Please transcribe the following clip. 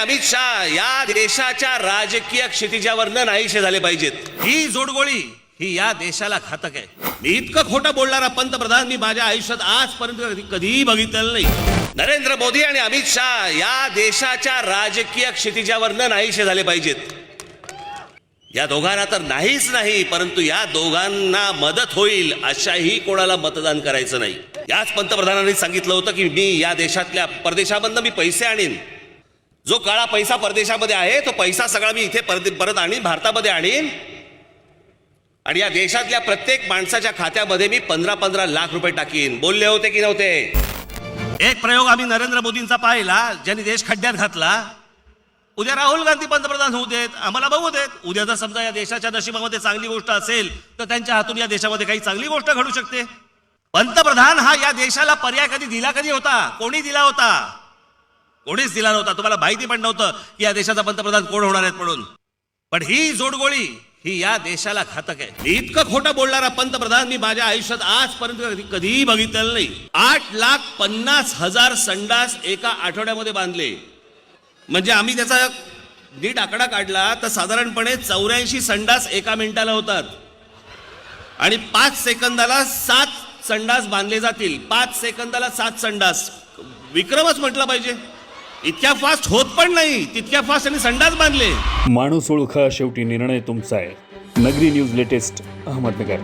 अमित शहा या देशाच्या राजकीय क्षितिजावर न नाहीसे झाले पाहिजेत. ही जोडगोळी ही या देशाला घातक आहे. मी इतकं खोटं बोलणारा पंतप्रधान मी माझ्या आयुष्यात आजपर्यंत कधी- कधीही बघितलेलं नाही. नरेंद्र मोदी आणि अमित शहा या देशाच्या राजकीय क्षितिजावर न नाहीसे झाले पाहिजेत. या दोघांना तर नाहीच नाही परंतु या दोघांना मदत होईल अशाही कोणाला मतदान करायचं नाही. याच पंतप्रधानांनी सांगितलं होतं की मी या देशातल्या परदेशामधनं मी पैसे आणीन. जो काळा पैसा परदेशामध्ये आहे तो पैसा सगळा मी इथे परत परत आणीन भारतामध्ये आणीन. आणि या देशातल्या प्रत्येक माणसाच्या खात्यामध्ये मी पंधरा पंधरा लाख रुपये टाकीन. बोलले होते की नव्हते? एक प्रयोग आम्ही नरेंद्र मोदींचा पाहिला ज्यांनी देश खड्ड्यात घातला. उद्या राहुल गांधी पंतप्रधान होऊ देत आम्हाला बघू देत. उद्या जर समजा या देशाच्या नशिबामध्ये चांगली गोष्ट असेल तर त्यांच्या हातून या देशामध्ये काही चांगली गोष्ट घडू शकते. पंतप्रधान हा या देशाला पर्याय कधी दिला कधी होता? कोणी दिला होता? कोणीच दिला नव्हता. तुम्हाला माहिती पण नव्हतं की या देशाचा पंतप्रधान कोण होणार आहेत म्हणून. पण ही जोडगोळी ही या देशाला घातक आहे. इतकं खोटं बोलणारा पंतप्रधान मी माझ्या आयुष्यात आजपर्यंत कधी- कधीही बघितलेलं नाही. आठ लाख पन्नास हजार संडास एका आठवड्यामध्ये बांधले. म्हणजे आम्ही त्याचा नीट आकडा काढला तर साधारणपणे चौऱ्याऐंशी संडास एका मिनिटाला होतात. आणि पाच सेकंदाला सात संडास बांधले जातील. पाच सेकंदाला सात संडास. विक्रमच म्हटलं पाहिजे. इतक्या फास्ट होत पण नाही. तितक्या फास्ट आणि संडास बांधले. माणूस ओळखा शेवटी निर्णय तुमचा आहे. नगरी न्यूज लेटेस्ट अहमदनगर.